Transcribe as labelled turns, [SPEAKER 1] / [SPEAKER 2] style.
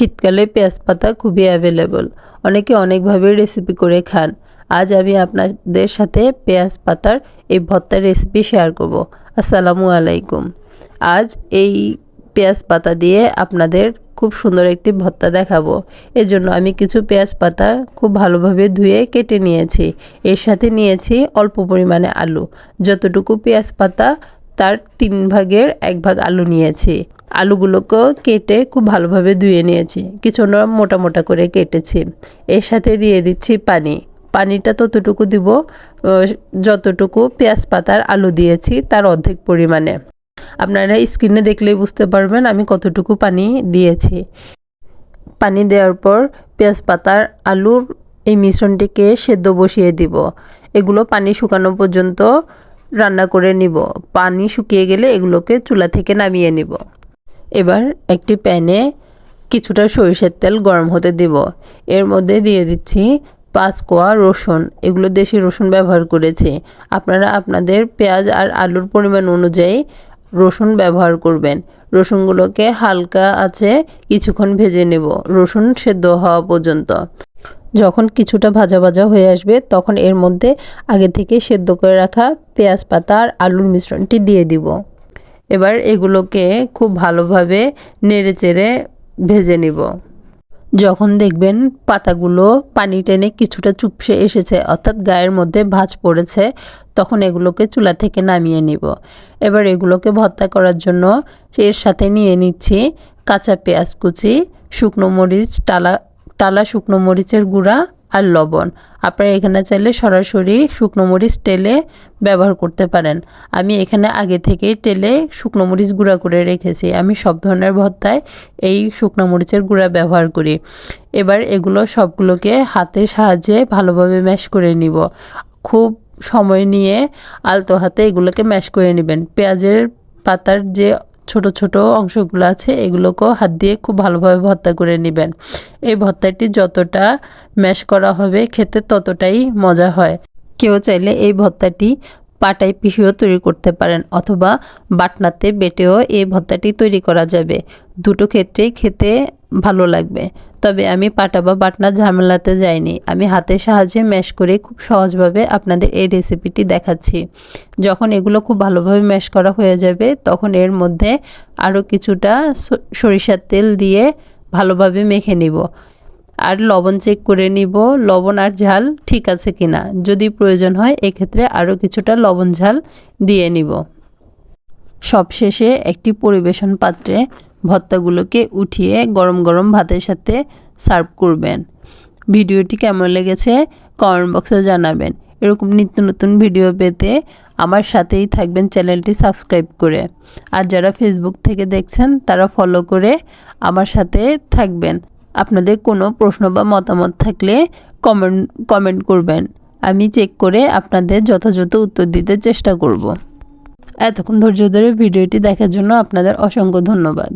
[SPEAKER 1] শীতকালে পেঁয়াজ পাতা খুবই অ্যাভেলেবল অনেকে অনেকভাবে রেসিপি করে খান। আজ আমি আপনাদের সাথে পেঁয়াজ পাতার এই ভর্তার রেসিপি শেয়ার করব। আসসালামু আলাইকুম। আজ এই পেঁয়াজ পাতা দিয়ে আপনাদের খুব সুন্দর একটি ভর্তা দেখাবো। এজন্য আমি কিছু পেঁয়াজ পাতা খুব ভালোভাবে ধুয়ে কেটে নিয়েছি। এর সাথে নিয়েছি অল্প পরিমাণে আলু। যতটুকু পেঁয়াজ পাতা, তার তিন ভাগের এক ভাগ আলু নিয়েছি। আলুগুলোকেও কেটে খুব ভালোভাবে ধুয়ে নিয়েছি। কিছুটা মোটা মোটা করে কেটেছি। এর সাথে দিয়ে দিচ্ছি পানি। পানিটা ততটুকু দিব যতটুকু পেঁয়াজ পাতার আলু দিয়েছি তার অর্ধেক পরিমাণে। আপনারা স্ক্রিনে দেখলেই বুঝতে পারবেন আমি কতটুকু পানি দিয়েছি। পানি দেওয়ার পর পেঁয়াজ পাতার আলুর এই মিশ্রণটিকে সেদ্ধ বসিয়ে দিব। এগুলো পানি শুকানো পর্যন্ত রান্না করে নিব। পানি শুকিয়ে গেলে এগুলোকে চুলা থেকে নামিয়ে নিব। এবার একটি প্যানে কিছুটা সরিষার তেল গরম হতে দিব। এর মধ্যে দিয়ে দিচ্ছি পাঁচ কোয়া রসুন। এগুলো দেশি রসুন ব্যবহার করেছি। আপনারা আপনাদের পেঁয়াজ আর আলুর পরিমাণ অনুযায়ী রসুন ব্যবহার করবেন। রসুনগুলোকে হালকা আছে কিছুক্ষণ ভেজে নেব। রসুন সেদ্ধ হওয়া পর্যন্ত। যখন কিছুটা ভাজা ভাজা হয়ে আসবে, তখন এর মধ্যে আগে থেকে সেদ্ধ করে রাখা পেঁয়াজ পাতা আর আলুর মিশ্রণটি দিয়ে দিব। এবার এগুলোকে খুব ভালোভাবে নেড়ে চেড়ে ভেজে নিব। যখন দেখবেন পাতাগুলো পানি টেনে কিছুটা চুপসে এসেছে, অর্থাৎ গায়ের মধ্যে ভাঁজ পড়েছে, তখন এগুলোকে চুলা থেকে নামিয়ে নিব। এবার এগুলোকে ভর্তা করার জন্য এর সাথে নিয়ে নিচ্ছি কাঁচা পেঁয়াজ কুচি, শুকনো মরিচ, টালা টালা শুকনো মরিচের গুঁড়া আর লবণ। আপনারা এখানে চাইলে সরাসরি শুকনো মরিচ টেলে ব্যবহার করতে পারেন। আমি এখানে আগে থেকেই টেলে শুকনো মরিচ গুঁড়া করে রেখেছি। আমি সব ধরনের ভর্তায় এই শুকনো মরিচের গুঁড়া ব্যবহার করি। এবার এগুলো সবগুলোকে হাতের সাহায্যে ভালোভাবে ম্যাশ করে নিব। খুব সময় নিয়ে আলতো হাতে এগুলোকে ম্যাশ করে নেবেন। পেঁয়াজের পাতার যে ছোট ছোট অংশগুলো আছে, এগুলোকেও হাত দিয়ে খুব ভালোভাবে ভর্তা করে নেবেন। এই ভর্তাটি যতটা ম্যাশ করা হবে খেতে ততটাই মজা হয়। কেউ চাইলে এই ভর্তাটি পাটায় পিষেও তৈরি করতে পারেন অথবা বাটনাতে বেটেও এই ভর্তাটি তৈরি করা যাবে। দুটো ক্ষেত্রেই খেতে ভালো লাগবে। তবে আমি পাটা বা বাটনা ঝামেলাতে যাইনি। আমি হাতের সাহায্যে ম্যাশ করে খুব সহজভাবে আপনাদের এই রেসিপিটি দেখাচ্ছি। যখন এগুলো খুব ভালোভাবে ম্যাশ করা হয়ে যাবে, তখন এর মধ্যে আরও কিছুটা সরিষার তেল দিয়ে ভালোভাবে মেখে নিব। আর লবণ চেক করে নিব, লবণ আর ঝাল ঠিক আছে কিনা। যদি প্রয়োজন হয়, এক্ষেত্রে আরও কিছুটা লবণ ঝাল দিয়ে নিব। সবশেষে একটি পরিবেশন পাত্রে ভর্তাগুলোকে উঠিয়ে গরম গরম ভাতের সাথে সার্ভ করবেন। ভিডিওটি কেমন লেগেছে কমেন্ট বক্সে জানাবেন। এরকম নিত্য নতুন ভিডিও পেতে আমার সাথেই থাকবেন চ্যানেলটি সাবস্ক্রাইব করে। আর যারা ফেসবুক থেকে দেখছেন, তারা ফলো করে আমার সাথে থাকবেন। আপনাদের কোনো প্রশ্ন বা মতামত থাকলে কমেন্ট কমেন্ট করবেন। আমি চেক করে আপনাদের যথাযথ উত্তর দিতে চেষ্টা করব। এতক্ষণ ধৈর্য ধরে ভিডিওটি দেখার জন্য আপনাদের অসংখ্য ধন্যবাদ।